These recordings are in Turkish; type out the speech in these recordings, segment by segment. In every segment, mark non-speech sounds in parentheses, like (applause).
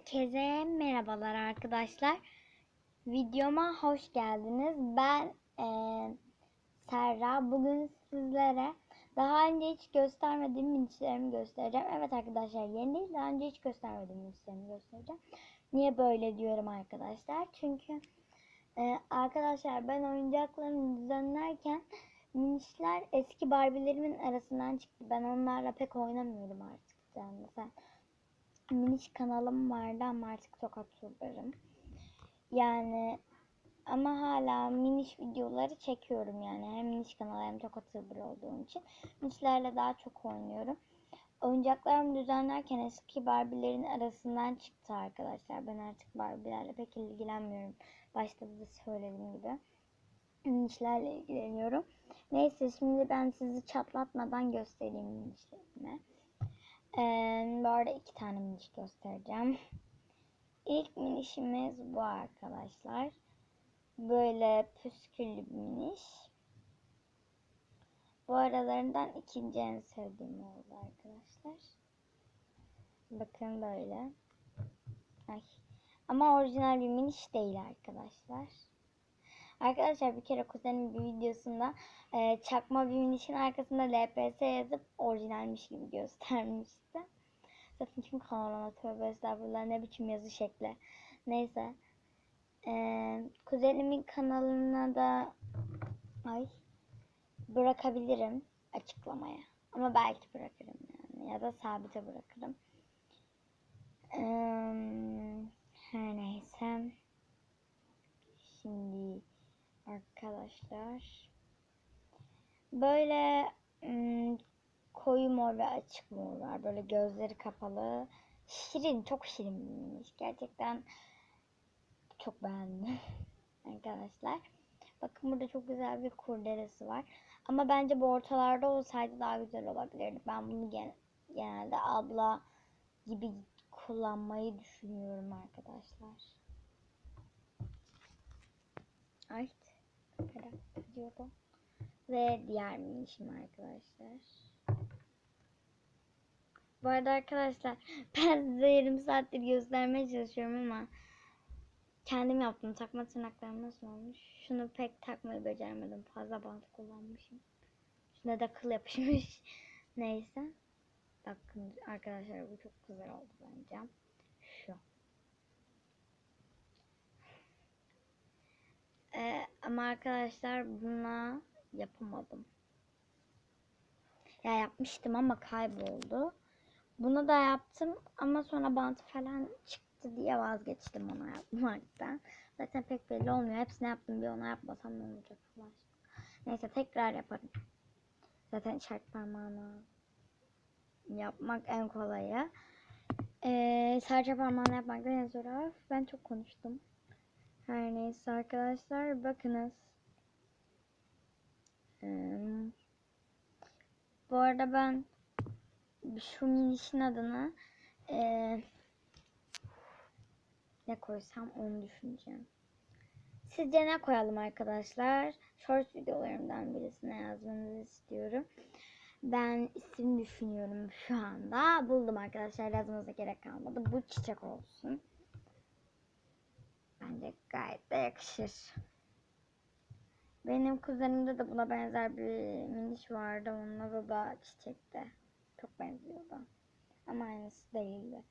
Herkese merhabalar arkadaşlar. Videoma hoş geldiniz. Ben eee Serra. Bugün sizlere daha önce hiç göstermediğim minişlerimi göstereceğim. Evet arkadaşlar yeni değil. Daha önce hiç göstermediğim minişlerimi göstereceğim. Niye böyle diyorum arkadaşlar? Çünkü eee, arkadaşlar ben oyuncaklarımı düzenlerken minişler eski Barbie'lerimin arasından çıktı. Ben onlarla pek oynamıyorum artık. Yani mesela miniş kanalım vardı ama artık sokak turlarım. Yani ama hala miniş videoları çekiyorum yani. Hem miniş kanal hem sokak turları olduğum için. Minişlerle daha çok oynuyorum. Oyuncaklarımı düzenlerken eski Barbie'lerin arasından çıktı arkadaşlar. Ben artık Barbie'lerle pek ilgilenmiyorum. Başta da söylediğim gibi. Minişlerle ilgileniyorum. Neyse şimdi ben sizi çatlatmadan göstereyim minişlerimi. Ee, bu arada iki tane miniş göstereceğim. İlk minişimiz bu arkadaşlar. Böyle püsküllü bir miniş. Bu aralarından ikinci en sevdiğim oldu arkadaşlar. Bakın böyle. Ay. Ama orijinal bir miniş değil arkadaşlar. Arkadaşlar bir kere kuzenimin bir videosunda e, çakma bir minişin arkasında LPS yazıp orijinalmiş gibi göstermişti. Zaten kim kanalına tövbe estağfurullah ne biçim yazı şekli. Neyse. E, kuzenimin kanalına da ay bırakabilirim açıklamaya. Ama belki bırakırım yani ya da sabite bırakırım. E, her neyse. Şimdi arkadaşlar. Böyle ım, koyu mor ve açık mor var. Böyle gözleri kapalı. Şirin, çok şirin bir miniş. Gerçekten çok beğendim (laughs) arkadaşlar. Bakın burada çok güzel bir kurdelesi var. Ama bence bu ortalarda olsaydı daha güzel olabilirdi. Ben bunu gen genelde abla gibi kullanmayı düşünüyorum arkadaşlar. Ay gidiyordu. Ve diğer minişim arkadaşlar. Bu arada arkadaşlar (laughs) ben size yarım saattir göstermeye çalışıyorum ama kendim yaptım. Takma tırnaklarım nasıl olmuş? Şunu pek takmayı beceremedim. Fazla bant kullanmışım. Şuna da kıl yapışmış. (laughs) Neyse. Bakın arkadaşlar bu çok güzel oldu bence. Şu. Ee, ama arkadaşlar buna yapamadım. Ya yapmıştım ama kayboldu. Bunu da yaptım ama sonra bantı falan çıktı diye vazgeçtim ona yapmaktan. Zaten pek belli olmuyor. Hepsini yaptım bir ona yapmasam ne olacak aşkına. Neyse tekrar yaparım. Zaten işaret parmağını yapmak en kolayı. Ee, serçe parmağını yapmak da en zoru. Ben çok konuştum. Her neyse arkadaşlar bakınız. Ee, bu arada ben şu minişin adını ee, ne koysam onu düşüneceğim. Sizce ne koyalım arkadaşlar? Short videolarımdan birisine yazmanızı istiyorum. Ben isim düşünüyorum şu anda. Buldum arkadaşlar yazmanıza gerek kalmadı. Bu çiçek olsun. Bence gayet de yakışır. Benim kuzenimde de buna benzer bir miniş vardı. Onun adı da çiçekte. Çok benziyordu. Ama aynısı değildi.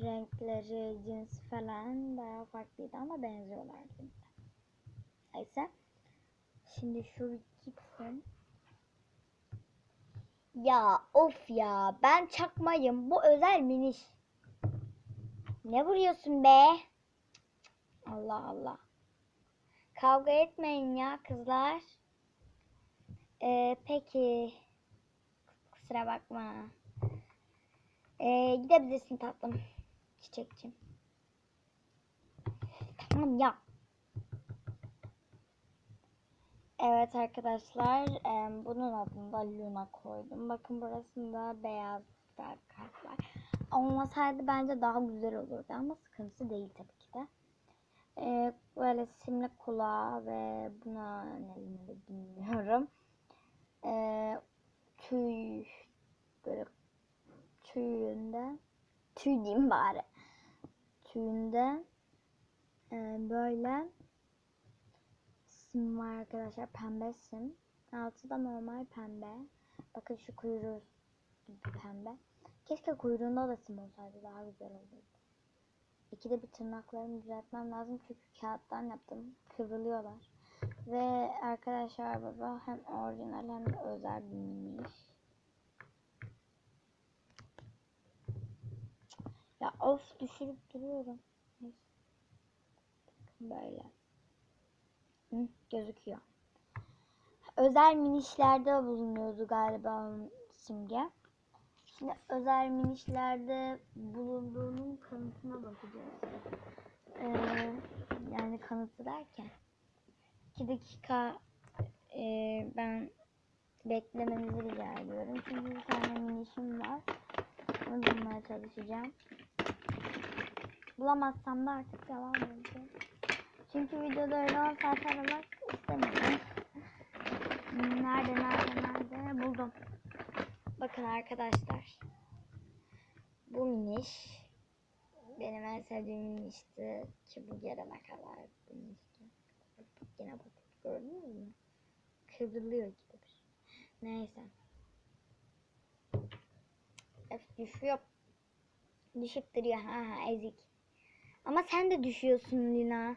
Renkleri, cins falan bayağı farklıydı ama benziyorlardı. Neyse. Şimdi şu gitsin. Ya of ya ben çakmayım. Bu özel miniş. Ne vuruyorsun be? Allah Allah. Kavga etmeyin ya kızlar. Ee, peki. Kusura bakma. Ee, gidebilirsin tatlım. Çiçekçim. Tamam ya. Evet arkadaşlar. em, bunun adını da Luna koydum. Bakın burasında beyaz kalp. Olmasaydı bence daha güzel olurdu ama sıkıntısı değil tabii ki de. Ee, böyle simli kulağı ve buna ne denir bilmiyorum. Ee, tüy böyle tüyünde tüy diyeyim bari. tüyünde e, böyle sim var arkadaşlar. Pembe sim. Altı da normal pembe. Bakın şu kuyruğu gibi pembe. Keşke kuyruğunda da sim olsaydı daha güzel olurdu. İkide bir tırnaklarımı düzeltmem lazım çünkü kağıttan yaptım. Kıvrılıyorlar. Ve arkadaşlar baba hem orijinal hem de özel binmiş. Ya of düşürüp duruyorum. Böyle. Hı, gözüküyor. Özel minişlerde bulunuyordu galiba simge. Şimdi özel minişlerde bulunduğunun kanıtına bakacağız. Ee, yani kanıtı derken 2 dakika e, ben beklemenizi rica ediyorum. Çünkü bir tane minişim var. Onu bulmaya çalışacağım. Bulamazsam da artık devam edeceğim. Çünkü videoda öyle 10 saat aramak istemiyorum. Nerede nerede nerede. Bakın arkadaşlar. Bu miniş benim en sevdiğim minişti ki bu gelene kadar bu Yine bak gördünüz mü? Kıvrılıyor gibi bir. şey. Neyse. Öf, düşüyor. Düşüp duruyor. Ha ha ezik. Ama sen de düşüyorsun Lina.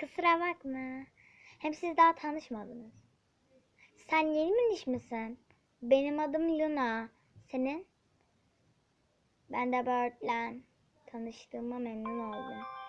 Kusura bakma. Hem siz daha tanışmadınız. Sen yeni miniş misin? Benim adım Luna. Senin? Ben de Birdland. Tanıştığıma memnun oldum.